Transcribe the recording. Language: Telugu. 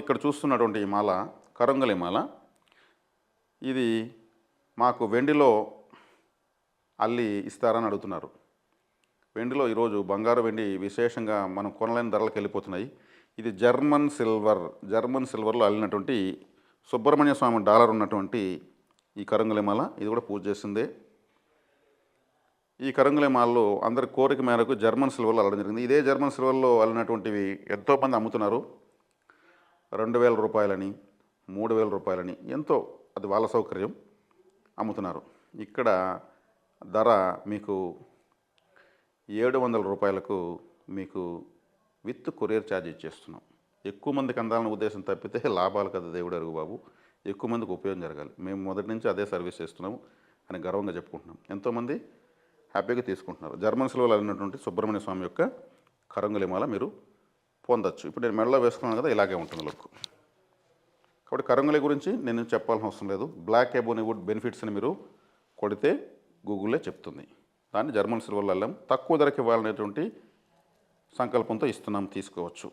ఇక్కడ చూస్తున్నటువంటి ఈ మాల కరంగలి మాల. ఇది మాకు వెండిలో అల్లి ఇస్తారని అడుగుతున్నారు. వెండిలో ఈరోజు బంగారు వెండి విశేషంగా మనం కొనలేని ధరలకు వెళ్ళిపోతున్నాయి. ఇది జర్మన్ సిల్వర్ జర్మన్ సిల్వర్లో అల్లినటువంటి సుబ్రహ్మణ్య స్వామి డాలర్ ఉన్నటువంటి ఈ కరంగులి మాల. ఇది కూడా పూజ చేసిందే. ఈ కరంగులి మాలలో అందరి కోరిక మేరకు జర్మన్ సిల్వర్లో అల్లడం జరిగింది. ఇదే జర్మన్ సిల్వర్లో అల్లినటువంటివి ఎంతోమంది అమ్ముతున్నారు. రెండు వేల రూపాయలని మూడు వేల రూపాయలని ఎంతో అది వాళ్ళ సౌకర్యం అమ్ముతున్నారు. ఇక్కడ ధర మీకు ఏడు వందల రూపాయలకు మీకు విత్ కొరియర్ ఛార్జ్ ఇచ్చేస్తున్నాం. ఎక్కువ మందికి అందాలన్న ఉద్దేశం తప్పితే లాభాలు కదా దేవుడు అరుగు బాబు. ఎక్కువ మందికి ఉపయోగం జరగాలి. మేము మొదటి నుంచి అదే సర్వీస్ చేస్తున్నాము అని గర్వంగా చెప్పుకుంటున్నాం. ఎంతోమంది హ్యాపీగా తీసుకుంటున్నారు. జర్మన్ సెలవులు వెళ్ళినటువంటి సుబ్రహ్మణ్య స్వామి యొక్క కరంగులిమాల మీరు పొందొచ్చు. ఇప్పుడు నేను మెడలో వేసుకున్నాను కదా ఇలాగే ఉంటుంది లుక్. కాబట్టి కరంగులి గురించి నేను చెప్పాల్సిన అవసరం లేదు. బ్లాక్ ఎబోని బెనిఫిట్స్ని మీరు కొడితే గూగుల్లే చెప్తుంది. దాన్ని జర్మన్ సిల్వర్లో వెళ్ళాం తక్కువ ధరకి ఇవ్వాలనేటువంటి సంకల్పంతో ఇస్తున్నాం తీసుకోవచ్చు.